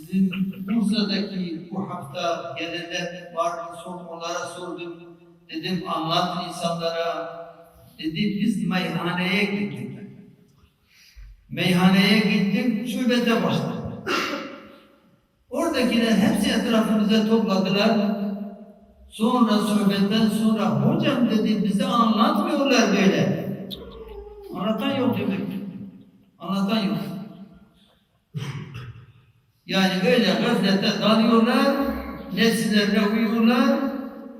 Bizim Bursa'daki bu hafta gelenler vardı, sor, onlara sordum. Dedim anlat insanlara. Dedi biz meyhaneye gittik. Meyhaneye gittim, şubede başladım. Oradakiler hepsi etrafımıza topladılar. Sonra sohbetten sonra hocam dedi bize anlatmıyorlar böyle. Anlatan yok demek. Anlatan yok. Yani böyle gaflete dalıyorlar, nefslerine uyuyorlar,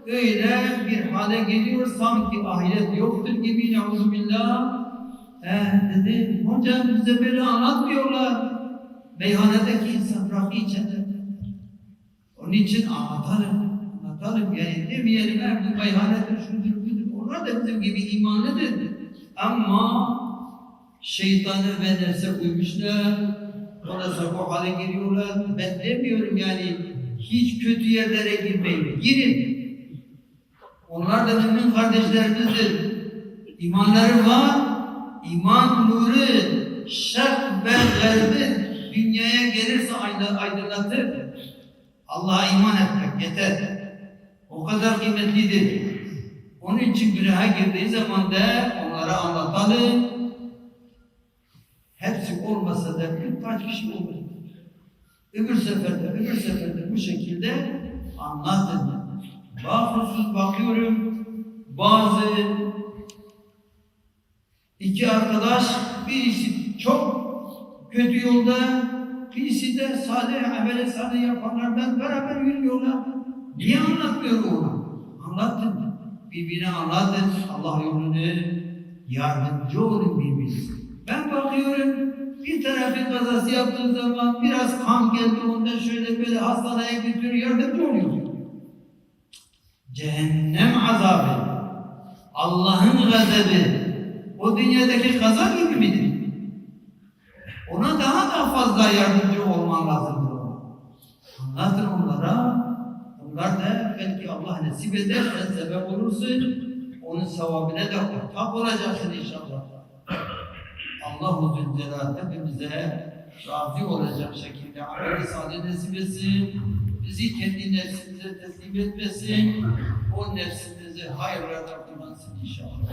öyle bir hale geliyor sanki ahiret yoktur gibi neuzubillah. He dedi, hocam bize böyle anlatmıyorlar. Meyhanedeki insan rakı içenler. Onun için anlatalım, anlatalım yani demeyelim her gün meyhanedir, şudur, budur. Onlar da bizim gibi imanlıdır. Ama şeytanı ve nefse uymuşlar. Sonra hale giriyorlar. Ben demiyorum yani hiç kötü yerlere girmeyin. Girin. Onlar da mümin kardeşlerimizdir. İmanları var. İman nuru şerk ve garbi dünyaya gelirse aydın- aydınlatır. Allah'a iman etmek yeter. O kadar kıymetlidir. Onun için günaha girdiği zaman da onlara anlatalım. Olmasa da birkaç kişi olur. Öbür seferde, öbür seferde bu şekilde anlatın. Bakıyorsunuz bakıyorum bazı iki arkadaş birisi çok kötü yolda birisi de salih ameli salih yapanlardan beraber yürüyorlar. Niye anlatmıyor onu? Anlatın. Birbirine anlatın. Allah yolunu yardımcı olun birbirinize. Ben bakıyorum bir trafik kazası yaptığı zaman biraz kan geldi ondan şöyle böyle hastaneye götürüyor yardımcı oluyor. Cehennem azabı, Allah'ın gazabı o dünyadaki kaza gibi midir? Ona daha da fazla yardımcı olman lazımdır. Anlatın onlara. Onlar da belki Allah nasip ederse sebep olursun. Onun sevabına da ortak olacaksın inşallah. Allah-u Zülcelal hepimize razı olacak şekilde amel-i salih nasip etsin. Bizi kendi nefsimize teslim etmesin. O nefsimizi hayırlara kullansın inşallah.